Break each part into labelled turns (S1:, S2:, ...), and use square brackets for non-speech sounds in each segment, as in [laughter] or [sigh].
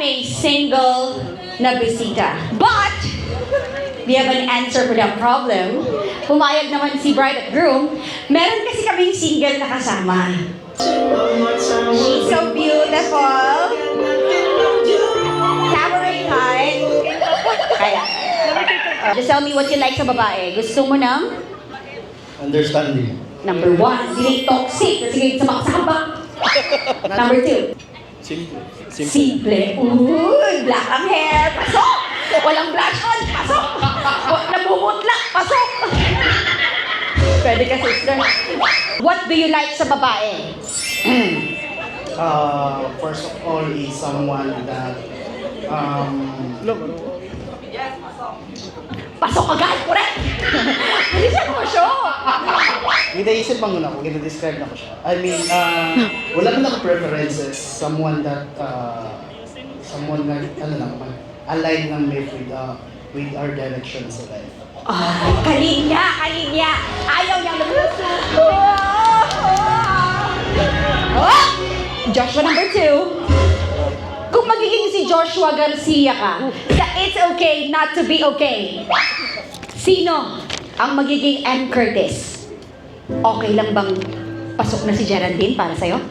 S1: single na bisita. But, we have an answer for that problem. Pumayag naman si bride at groom. Meron kasi kaming single na kasama. She's so beautiful. Cabaret height. Kaya, just tell me what you like sa babae. Gusto mo ng
S2: Understanding.
S1: number one, hindi toxic. Kasi kayo sa makasama. [laughs] Number two,
S2: Simple.
S1: Simple. Uy, black ang hair. Pasok! Walang blush on. Pasok! Namumutla. Pasok! Pwede ka, sister. What do you like sa babae? [clears throat]
S2: Uh, first of all, is someone that um,
S1: Pasok agad, correct? [laughs] Bilisan mo siya.
S2: May naisip bang na ako, gina-describe na ko siya. I mean, uh, wala naman ako preferences. Someone that, uh, someone na, ano lang, align lang with, with, uh, with our direction sa life.
S1: Ay, kalinya, kalinya. Ayaw niyang lumusok. Oh! Joshua number two. Kung magiging si Joshua Garcia ka, sa It's Okay Not to Be Okay, sino ang magiging M. Curtis? Okay lang bang pasok na si Geraldine para sa'yo?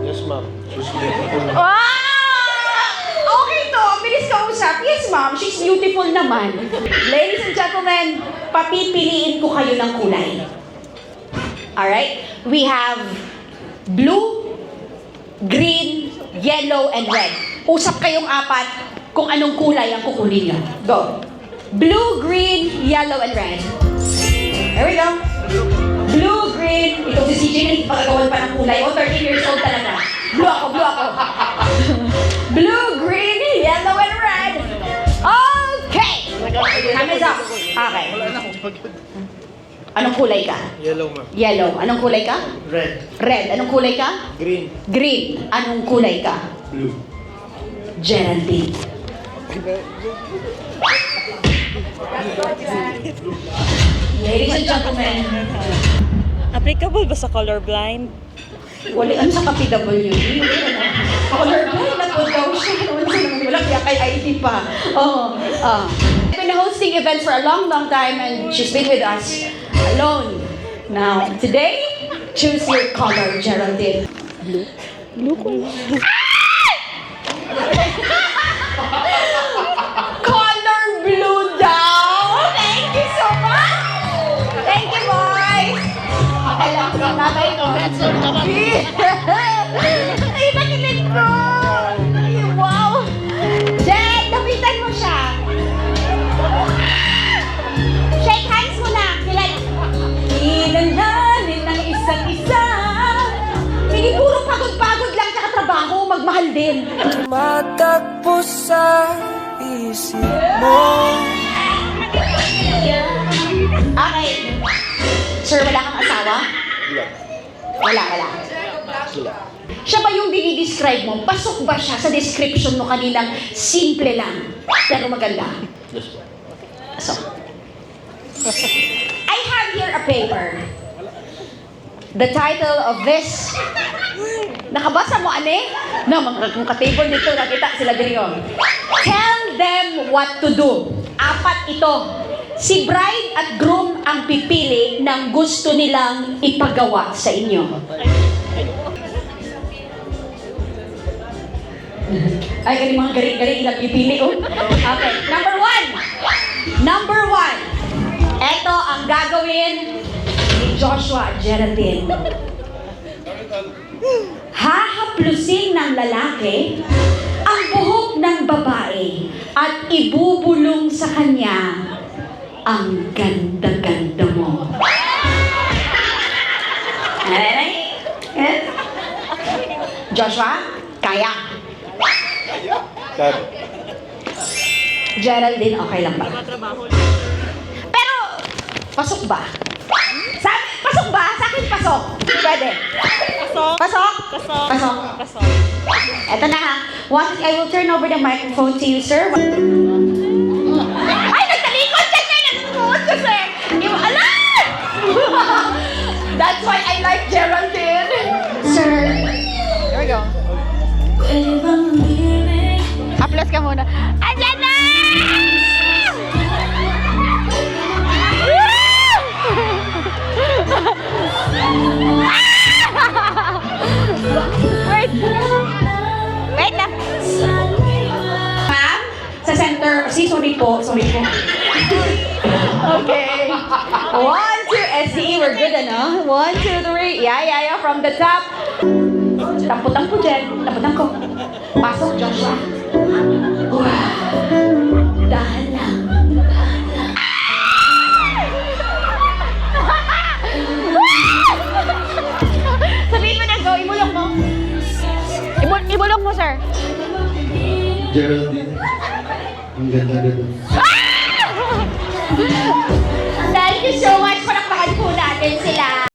S3: Yes, ma'am. She's beautiful.
S1: Ah! Okay to, bilis ka usap. Yes, ma'am, she's beautiful naman. Ladies and gentlemen, papipiliin ko kayo ng kulay. Alright? We have blue, green, yellow, and red. Usap kayong apat kung anong kulay ang kukunin nyo. Go. Blue, green, yellow, and red. There we go. Blue, green. Ito si CJ na ipagagawan pa ng kulay. O, 13 years old talaga. Blue ako, blue ako. [laughs] Blue, green, yellow, and red. Okay! Time is up. Okay. Anong kulay ka?
S3: Yellow, ma'am.
S1: Yellow. Anong kulay ka?
S2: Red,
S1: Red. Anong kulay ka?
S3: Green.
S1: Green. Anong kulay ka?
S2: blue.
S1: Geraldine. Ladies and gentlemen,
S4: Applicable ba sa colorblind?
S1: walian sa KPWD. Colorblind na po daw siya. Wala kaya kay ID pa. Oo. ah. I've been hosting events for a long, long time and she's been with us alone. Now, today, choose your color, Geraldine. Color [laughs] Ay, nakilig ko! Ay, wow! Jen, lapitan mo siya! Shake hands muna! Kilala! Kilalanin ng isa't isa Hindi puro pagod-pagod lang tsaka trabaho, magmahal din.
S5: Matagpo sa isip mo
S1: Okay. Sir, wala kang asawa?
S3: Wala.
S1: Wala, wala. Siya ba yung dinidescribe mo? Pasok ba siya sa description mo kaninang simple lang, pero maganda?
S3: Yes.
S1: So, I have here a paper. The title of this, nakabasa mo, ane? Na, mga ka-table dito, nakita sila din yun. Tell them what to do. Apat ito. Si bride at groom ang pipili ng gusto nilang ipagawa sa inyo. Ay, galing mga galing-galing ilang pipili, oh. Okay, number one. Number one. Ito ang gagawin ni Joshua Geraldine. Hahaplusin ng lalaki ang buhok ng babae at ibubulong sa kanya ang ganda-ganda mo. Ay, eh? Joshua, kaya.
S3: Cut.
S1: Geraldine, okay lang ba? Pero, pasok ba? Sa, pasok ba? Sa akin pasok. Pwede.
S4: Pasok.
S1: Pasok?
S4: Pasok.
S1: Pasok.
S4: Pasok.
S1: Eto na ha. Once, I will turn over the microphone to you, sir. [laughs] That's why I like Geraldine. Sir. Here we go. Applause ka muna. Andyan na! [laughs] Wait. Wait na. Ma'am, sa center, si sorry po, sorry po. [laughs] okay. What? SDE, we're good, ano? One, two, three. Yeah, yeah, yeah, from the top. Tampo-tampo dyan. Tampo-tampo. Pasok, Joshua. Wow. Dahan lang. Dahan lang. Sabihin mo na, go. Imulong mo. Imul imulong mo, sir.
S3: Geraldine. Ang ganda-ganda.
S1: Ah! [laughs] Samahan po natin sila.